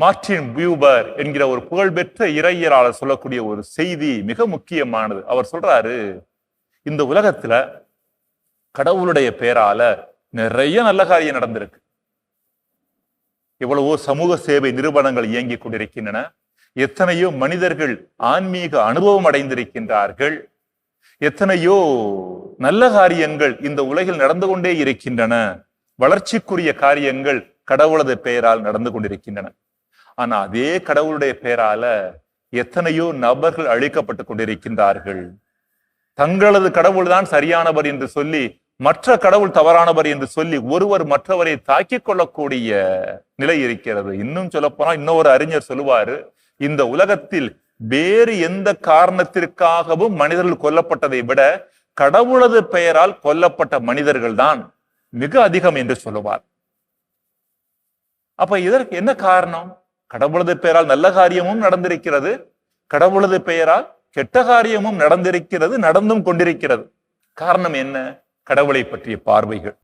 Martin பியூபர் என்கிற ஒரு புகழ்பெற்ற இறையியலாளர் சொல்லக்கூடிய ஒரு செய்தி மிக முக்கியமானது. அவர் சொல்றாரு இந்த உலகத்துல கடவுளுடைய பேரால நிறைய நல்ல காரியம் நடந்திருக்கு. எவ்வளவோ சமூக சேவை நிறுவனங்கள் இயங்கிக் கொண்டிருக்கின்றன. எத்தனையோ மனிதர்கள் ஆன்மீக அனுபவம் அடைந்திருக்கின்றார்கள். எத்தனையோ நல்ல காரியங்கள் இந்த உலகில் நடந்து கொண்டே இருக்கின்றன. வளர்ச்சிக்குரிய காரியங்கள் கடவுளது பெயரால் நடந்து கொண்டிருக்கின்றன. ஆனா அதே கடவுளுடைய பெயரால எத்தனையோ நபர்கள் அழிக்கப்பட்டு கொண்டிருக்கின்றார்கள். தங்களது கடவுள் தான் சரியானவர் என்று சொல்லி மற்ற கடவுள் தவறானவர் என்று சொல்லி ஒருவர் மற்றவரை தாக்கிக் கொள்ளக்கூடிய நிலை இருக்கிறது. இன்னும் சொல்லப்போனா இன்னொரு அறிஞர் சொல்லுவாரு இந்த உலகத்தில் வேறு எந்த காரணத்திற்காகவும் மனிதர்கள் கொல்லப்பட்டதை விட கடவுளது பெயரால் கொல்லப்பட்ட மனிதர்கள் தான் மிக அதிகம் என்று சொல்லுவார். அப்ப இதற்கு என்ன காரணம்? கடவுளது பெயரால் நல்ல காரியமும் நடந்திருக்கிறது. கடவுளது பெயரால் கெட்ட காரியமும் நடந்திருக்கிறது நடந்தும் கொண்டிருக்கிறது. காரணம் என்ன? கடவுளை பற்றிய பார்வைகள்.